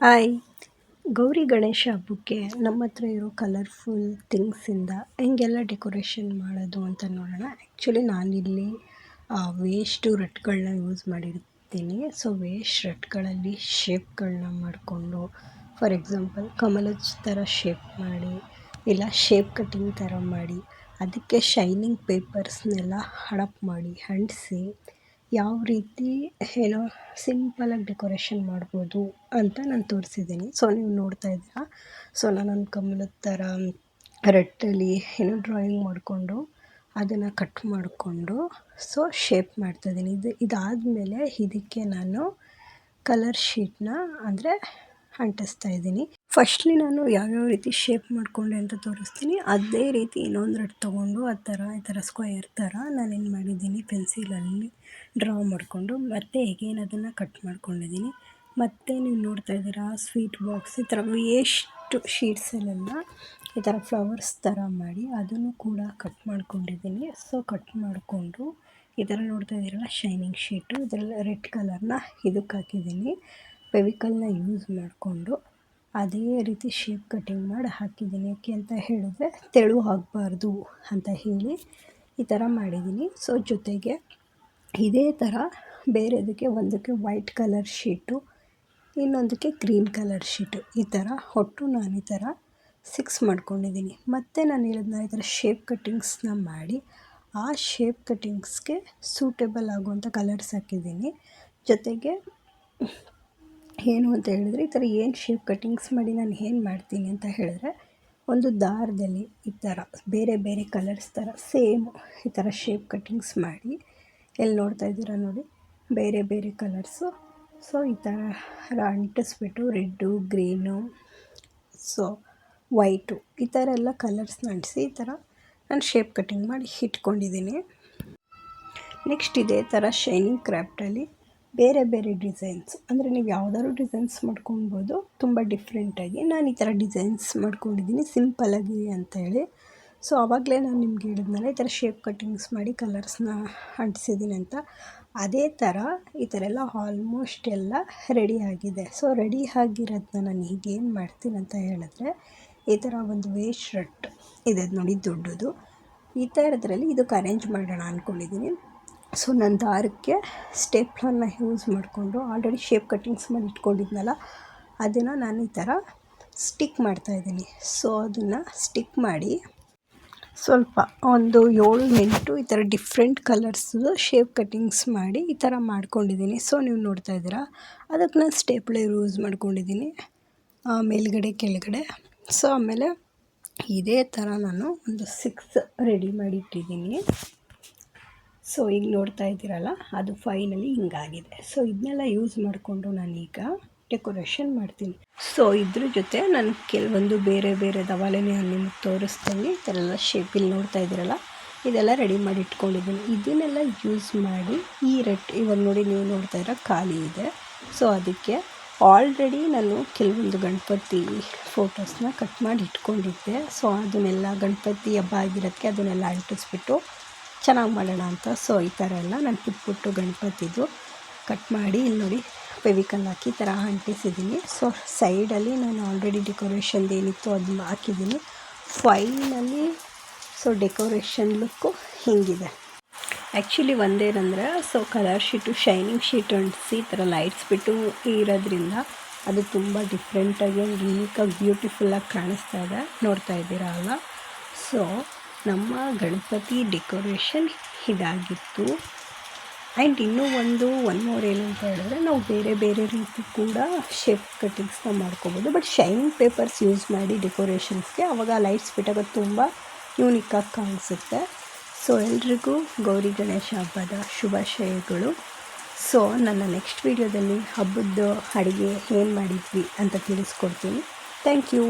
Hi. Gauri Ganesha ಹಬ್ಬಕ್ಕೆ ನಮ್ಮ ಹತ್ರ ಇರೋ ಕಲರ್ಫುಲ್ ಥಿಂಗ್ಸಿಂದ ಹೆಂಗೆಲ್ಲ ಡೆಕೋರೇಷನ್ ಮಾಡೋದು ಅಂತ ನೋಡೋಣ. ಆ್ಯಕ್ಚುಲಿ ನಾನಿಲ್ಲಿ ವೇಸ್ಟು ರಟ್ಗಳನ್ನ ಯೂಸ್ ಮಾಡಿರ್ತೀನಿ. ಸೊ ವೇಸ್ಟ್ ರಟ್ಗಳಲ್ಲಿ ಶೇಪ್ಗಳನ್ನ ಮಾಡಿಕೊಂಡು ಫಾರ್ ಎಕ್ಸಾಂಪಲ್ ಕಮಲದ ಥರ ಶೇಪ್ ಮಾಡಿ, ಇಲ್ಲ ಶೇಪ್ ಕಟ್ಟಿಂಗ್ ಥರ ಮಾಡಿ, ಅದಕ್ಕೆ ಶೈನಿಂಗ್ ಪೇಪರ್ಸ್ನೆಲ್ಲ ಹಡಪ್ ಮಾಡಿ, ಅಂಟಿಸಿ ಯಾವ ರೀತಿ ಏನೋ ಸಿಂಪಲಾಗಿ ಡೆಕೋರೇಷನ್ ಮಾಡ್ಬೋದು ಅಂತ ನಾನು ತೋರಿಸಿದ್ದೀನಿ. ಸೊ ನೀವು ನೋಡ್ತಾ ಇದ್ದೀರಾ? ಸೊ ಒಂದು ಕಮಲದ ಥರ ರಟ್ಟಲ್ಲಿ ಏನೋ ಡ್ರಾಯಿಂಗ್ ಮಾಡಿಕೊಂಡು ಅದನ್ನು ಕಟ್ ಮಾಡಿಕೊಂಡು ಸೊ ಶೇಪ್ ಮಾಡ್ತಾಯಿದ್ದೀನಿ ಇದು ಇದಾದಮೇಲೆ ಇದಕ್ಕೆ ನಾನು ಕಲರ್ ಶೀಟ್ನ ಅಂದರೆ ಅಂಟಿಸ್ತಾ ಇದ್ದೀನಿ. ಫಸ್ಟ್ಲಿ ನಾನು ಯಾವ್ಯಾವ ರೀತಿ ಶೇಪ್ ಮಾಡಿಕೊಂಡೆ ಅಂತ ತೋರಿಸ್ತೀನಿ. ಅದೇ ರೀತಿ ಇನ್ನೊಂದು ರೆಡ್ ತೊಗೊಂಡು ಆ ಥರ ಈ ಥರ ಸ್ಕ್ವಯರ್ ಥರ ನಾನೇನು ಮಾಡಿದ್ದೀನಿ ಪೆನ್ಸಿಲಲ್ಲಿ ಡ್ರಾ ಮಾಡಿಕೊಂಡು, ಮತ್ತೆ ಎಗೇನ್ ಅದನ್ನು ಕಟ್ ಮಾಡ್ಕೊಂಡಿದ್ದೀನಿ. ಮತ್ತು ನೀವು ನೋಡ್ತಾ ಇದ್ದೀರಾ ಸ್ವೀಟ್ ಬಾಕ್ಸ್ ಈ ಥರ ವೇಸ್ಟ್ ಶೀಟ್ಸಲ್ಲೆಲ್ಲ ಈ ಥರ ಫ್ಲವರ್ಸ್ ಥರ ಮಾಡಿ ಅದನ್ನು ಕೂಡ ಕಟ್ ಮಾಡ್ಕೊಂಡಿದ್ದೀನಿ. ಸೊ ಕಟ್ ಮಾಡಿಕೊಂಡು ಈ ಥರ ನೋಡ್ತಾ ಇದ್ದೀರಲ್ಲ ಶೈನಿಂಗ್ ಶೀಟು ಇದರಲ್ಲಿ ರೆಡ್ ಕಲರ್ನ ಇದಕ್ಕೆ ಹಾಕಿದ್ದೀನಿ. ಫೆವಿಕಲ್ನ ಯೂಸ್ ಮಾಡಿಕೊಂಡು ಅದೇ ರೀತಿ ಶೇಪ್ ಕಟ್ಟಿಂಗ್ ಮಾಡಿ ಹಾಕಿದ್ದೀನಿ. ಯಾಕೆ ಅಂತ ಹೇಳಿದ್ರೆ ತೆಳು ಆಗಬಾರ್ದು ಅಂತ ಹೇಳಿ ಈ ಥರ ಮಾಡಿದ್ದೀನಿ. ಸೊ ಜೊತೆಗೆ ಇದೇ ಥರ ಬೇರೆದಕ್ಕೆ ಒಂದಕ್ಕೆ ವೈಟ್ ಕಲರ್ ಶೀಟು ಇನ್ನೊಂದಕ್ಕೆ ಗ್ರೀನ್ ಕಲರ್ ಶೀಟು ಈ ಥರ ಒಟ್ಟು ನಾನು ಈ ಥರ ಸಿಕ್ಸ್ ಮಾಡ್ಕೊಂಡಿದ್ದೀನಿ. ಮತ್ತು ನಾನು ಹೇಳಿದ್ನ ಈ ಥರ ಶೇಪ್ ಕಟ್ಟಿಂಗ್ಸ್ನ ಮಾಡಿ ಆ ಶೇಪ್ ಕಟ್ಟಿಂಗ್ಸ್ಗೆ ಸೂಟೇಬಲ್ ಆಗುವಂಥ ಕಲರ್ಸ್ ಹಾಕಿದ್ದೀನಿ. ಜೊತೆಗೆ ಏನು ಅಂತ ಹೇಳಿದ್ರೆ ಈ ಥರ ಏನು ಶೇಪ್ ಕಟ್ಟಿಂಗ್ಸ್ ಮಾಡಿ ನಾನು ಏನು ಮಾಡ್ತೀನಿ ಅಂತ ಹೇಳಿದ್ರೆ ಒಂದು ದಾರದಲ್ಲಿ ಈ ಥರ ಬೇರೆ ಬೇರೆ ಕಲರ್ಸ್ ಥರ ಸೇಮ್ ಈ ಥರ ಶೇಪ್ ಕಟ್ಟಿಂಗ್ಸ್ ಮಾಡಿ ಎಲ್ಲಿ ನೋಡ್ತಾ ಇದ್ದೀರಾ ನೋಡಿ ಬೇರೆ ಬೇರೆ ಕಲರ್ಸು ಸೊ ಈ ಥರ ಅಂಟಿಸ್ಬಿಟ್ಟು ರೆಡ್ಡು, ಗ್ರೀನು ಸೊ ವೈಟು ಈ ಥರ ಎಲ್ಲ ಕಲರ್ಸ್ನ ಅಂಟಿಸಿ ಈ ಥರ ನಾನು ಶೇಪ್ ಕಟ್ಟಿಂಗ್ ಮಾಡಿ ಇಟ್ಕೊಂಡಿದ್ದೀನಿ. ನೆಕ್ಸ್ಟ್ ಇದೇ ಥರ ಶೈನಿಂಗ್ ಕ್ರಾಫ್ಟಲ್ಲಿ ಬೇರೆ ಬೇರೆ ಡಿಸೈನ್ಸ್, ಅಂದರೆ ನೀವು ಯಾವ್ದಾದ್ರು ಡಿಸೈನ್ಸ್ ಮಾಡ್ಕೊಬೋದು ತುಂಬ ಡಿಫ್ರೆಂಟಾಗಿ ನಾನು ಈ ಥರ ಡಿಸೈನ್ಸ್ ಮಾಡ್ಕೊಂಡಿದ್ದೀನಿ ಸಿಂಪಲಾಗಿ ಅಂತೇಳಿ ಸೊ ಆವಾಗಲೇ ನಾನು ನಿಮ್ಗೆ ಹೇಳಿದ್ನಲ್ಲ, ಈ ಥರ ಶೇಪ್ ಕಟ್ಟಿಂಗ್ಸ್ ಮಾಡಿ ಕಲರ್ಸ್ನ ಅಂಟಿಸಿದ್ದೀನಿ ಅಂತ. ಅದೇ ಥರ ಈ ಥರ ಎಲ್ಲ ಆಲ್ಮೋಸ್ಟ್ ಎಲ್ಲ ರೆಡಿ ಆಗಿದೆ. ಸೊ ರೆಡಿ ಆಗಿರೋದನ್ನ ನಾನು ಈಗೇನು ಮಾಡ್ತೀನಿ ಅಂತ ಹೇಳಿದ್ರೆ, ಈ ಥರ ಒಂದು ವೇಸ್ಟ್ ಶರ್ಟ್ ಇದೆ ನೋಡಿ ದೊಡ್ಡದು. ಈ ಥರದ್ರಲ್ಲಿ ಇದಕ್ಕೆ ಅರೇಂಜ್ ಮಾಡೋಣ ಅಂದ್ಕೊಂಡಿದ್ದೀನಿ ಸೊ ನಾನು ದಾರಕ್ಕೆ ಸ್ಟೇಪ್ಲರ್ನ ಯೂಸ್ ಮಾಡಿಕೊಂಡು ಆಲ್ರೆಡಿ ಶೇಪ್ ಕಟ್ಟಿಂಗ್ಸ್ ಮಾಡಿ ಇಟ್ಕೊಂಡಿದ್ನಲ್ಲ, ಅದನ್ನು ನಾನು ಈ ಥರ ಸ್ಟಿಕ್ ಮಾಡ್ತಾಯಿದ್ದೀನಿ ಸೊ ಅದನ್ನು ಸ್ಟಿಕ್ ಮಾಡಿ ಸ್ವಲ್ಪ ಒಂದು ಏಳು ಮಿನಿಟು ಈ ಥರ ಡಿಫ್ರೆಂಟ್ ಕಲರ್ಸ್ದು ಶೇಪ್ ಕಟ್ಟಿಂಗ್ಸ್ ಮಾಡಿ ಈ ಥರ ಮಾಡ್ಕೊಂಡಿದ್ದೀನಿ. ಸೊ ನೀವು ನೋಡ್ತಾ ಇದ್ದೀರಾ, ಅದಕ್ಕೆ ನಾನು ಸ್ಟೇಪ್ಲರ್ ಯೂಸ್ ಮಾಡ್ಕೊಂಡಿದ್ದೀನಿ ಮೇಲುಗಡೆ ಕೆಳಗಡೆ. ಸೊ ಆಮೇಲೆ ಇದೇ ಥರ ನಾನು ಒಂದು ಸಿಕ್ಸ್ ರೆಡಿ ಮಾಡಿ ಇಟ್ಟಿದ್ದೀನಿ ಸೊ, ಈಗ ನೋಡ್ತಾ ಇದ್ದೀರಲ್ಲ, ಅದು ಫೈನಲಿ ಹಿಂಗಾಗಿದೆ. ಸೊ ಇದನ್ನೆಲ್ಲ ಯೂಸ್ ಮಾಡಿಕೊಂಡು ನಾನೀಗ ಡೆಕೋರೇಷನ್ ಮಾಡ್ತೀನಿ. ಸೊ ಇದ್ರ ಜೊತೆ ನಾನು ಕೆಲವೊಂದು ಬೇರೆ ಬೇರೆ ದವಾಲೆನೇ ನಿಮಗೆ ತೋರಿಸ್ತೀನಿ. ಈ ಥರ ಎಲ್ಲ ಶೇಪಿಲ್ಲಿ ನೋಡ್ತಾ ಇದ್ದೀರಲ್ಲ, ಇದೆಲ್ಲ ರೆಡಿ ಮಾಡಿ ಇಟ್ಕೊಂಡಿದ್ದೀನಿ. ಇದನ್ನೆಲ್ಲ ಯೂಸ್ ಮಾಡಿ ಈ ರೆಟ್ ಇವಾಗ ನೋಡಿ ನೀವು ನೋಡ್ತಾ ಇರೋ ಖಾಲಿ ಇದೆ. ಸೊ ಅದಕ್ಕೆ ಆಲ್ರೆಡಿ ನಾನು ಕೆಲವೊಂದು ಗಣಪತಿ ಫೋಟೋಸ್ನ ಕಟ್ ಮಾಡಿ ಇಟ್ಕೊಂಡಿದ್ದೆ. ಸೊ ಅದನ್ನೆಲ್ಲ ಗಣಪತಿ ಹಬ್ಬ ಆಗಿರೋದಕ್ಕೆ ಅದನ್ನೆಲ್ಲ ಅಂಟಿಸ್ಬಿಟ್ಟು ಚೆನ್ನಾಗಿ ಮಾಡೋಣ ಅಂತ. ಸೊ ಈ ಥರ ಎಲ್ಲ ನಾನು ಪುಟ್ಟ ಗಣಪತಿದು ಕಟ್ ಮಾಡಿ, ಇಲ್ಲಿ ನೋಡಿ ಫೆವಿಕಲ್ ಹಾಕಿ ಈ ಥರ ಅಂಟಿಸಿದ್ದೀನಿ. ಸೊ ಸೈಡಲ್ಲಿ ನಾನು ಆಲ್ರೆಡಿ ಡೆಕೋರೇಷನ್ದು ಏನಿತ್ತು ಅದನ್ನ ಹಾಕಿದ್ದೀನಿ. ಫೈನಲ್ಲಿ ಸೊ ಡೆಕೋರೇಷನ್ ಲುಕ್ಕು ಹಿಂಗಿದೆ. Actually ಒಂದೇನಂದ್ರೆ so colour sheet shining sheet ಅಂಟಿಸಿ ಈ ಥರ ಲೈಟ್ಸ್ ಬಿಟ್ಟು ಇರೋದ್ರಿಂದ ಅದು ತುಂಬ ಡಿಫ್ರೆಂಟಾಗಿ ಯೂನಿಕಾಗಿ ಬ್ಯೂಟಿಫುಲ್ಲಾಗಿ ಕಾಣಿಸ್ತಾ ಇದೆ. ನೋಡ್ತಾ ಇದ್ದೀರಾ ಅಲ್ಲ ಸೊ ನಮ್ಮ ಗಣಪತಿ ಡೆಕೋರೇಷನ್ ಇದಾಗಿತ್ತು. ಆ್ಯಂಡ್ ಇನ್ನೂ ಒಂದು ಒನ್ ಮೋರ್ ಏನಂತ ಹೇಳಿದ್ರೆ, ನಾವು ಬೇರೆ ಬೇರೆ ರೀತಿ ಕೂಡ ಶೇಪ್ ಕಟ್ಟಿಂಗ್ಸ್ನ ಮಾಡ್ಕೋಬೋದು. ಬಟ್ ಶೈನಿಂಗ್ ಪೇಪರ್ಸ್ ಯೂಸ್ ಮಾಡಿ ಡೆಕೋರೇಷನ್ಸ್ಗೆ ಆವಾಗ ಲೈಟ್ಸ್ ಬಿಟ್ಟಾಗ ತುಂಬ ಯೂನಿಕಾಗಿ ಕಾಣಿಸುತ್ತೆ. ಸೊ ಎಲ್ರಿಗೂ ಗೌರಿ ಗಣೇಶ ಹಬ್ಬದ ಶುಭಾಶಯಗಳು. ಸೊ ನನ್ನ ನೆಕ್ಸ್ಟ್ ವೀಡಿಯೋದಲ್ಲಿ ಹಬ್ಬದ ಅಡುಗೆ ಏನು ಮಾಡಿದ್ವಿ ಅಂತ ತಿಳಿಸ್ಕೊಡ್ತೀನಿ. Thank you